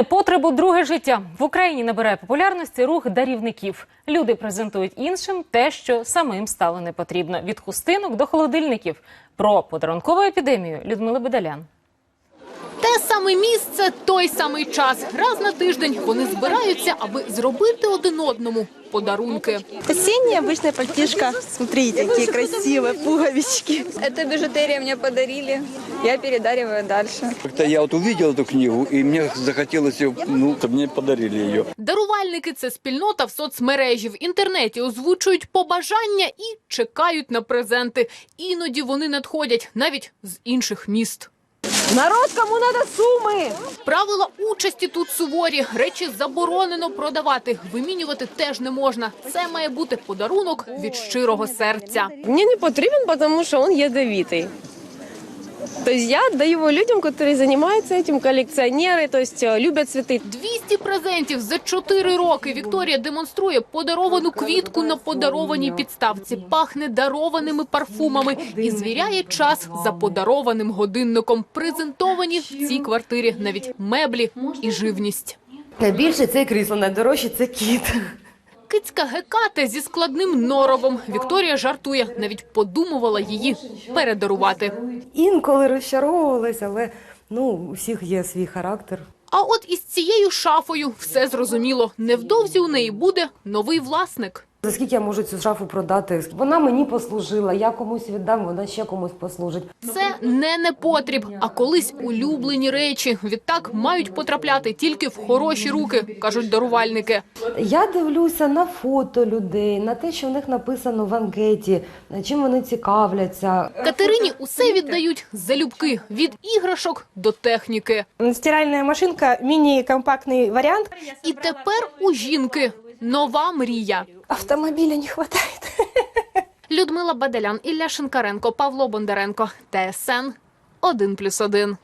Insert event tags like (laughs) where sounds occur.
Непотребу друге життя в Україні набирає популярності рух дарівників. Люди презентують іншим те, що самим стало не потрібно від хустинок до холодильників. Про подарункову епідемію Людмила Бедалян. Те саме місце, той самий час. Раз на тиждень вони збираються, аби зробити один одному подарунки. Осенняя обычная пальтишка. Смотрите, какие красивые пуговички. Это бижутерия мне подарили. Я передариваю дальше. Как-то я вот увидел эту книгу, и мне захотелось ее, ну, чтобы мне подарили ее. Дарувальники це спільнота в соцмережі. В інтернеті озвучують побажання і чекають на презенти. Іноді вони надходять навіть з інших міст. Народ, кому надо суми. Правила участі тут суворі. Речі заборонено продавати. Вимінювати теж не можна. Це має бути подарунок від щирого серця. Мені не потрібен, потому что он ядовитый. То есть я отдаю его людям, которые занимаются этим, коллекционеры, то есть э, любят цветы. 200 презентів за 4 роки. Вікторія демонструє подаровану квітку на подарованій підставці. Пахне дарованими парфумами і звіряє час за подарованим годинником. Презентовані в цій квартирі навіть меблі і живність. Найбільше це крісло, найдорожче це кіт. Кицька гекате зі складним норовом. Вікторія жартує, навіть подумувала її передарувати. Інколи розчаровувалася, але ну, у всіх є свій характер. А от із цією шафою все зрозуміло. Невдовзі у неї буде новий власник. За скільки я можу цю шафу продати? Вона мені послужила, я комусь віддам, вона ще комусь послужить. Це не непотріб, а колись улюблені речі. Відтак мають потрапляти тільки в хороші руки, кажуть дарувальники. Я дивлюся на фото людей, на те, що в них написано в анкеті, чим вони цікавляться. Катерині усе віддають залюбки від іграшок до техніки. Стиральная машинка, мини-компактный вариант. І тепер у жінки нова мрія. Автомобиля не хватает. (laughs) Людмила Баделян, Ілля Шинкаренко, Павло Бондаренко, ТСН 1+,1.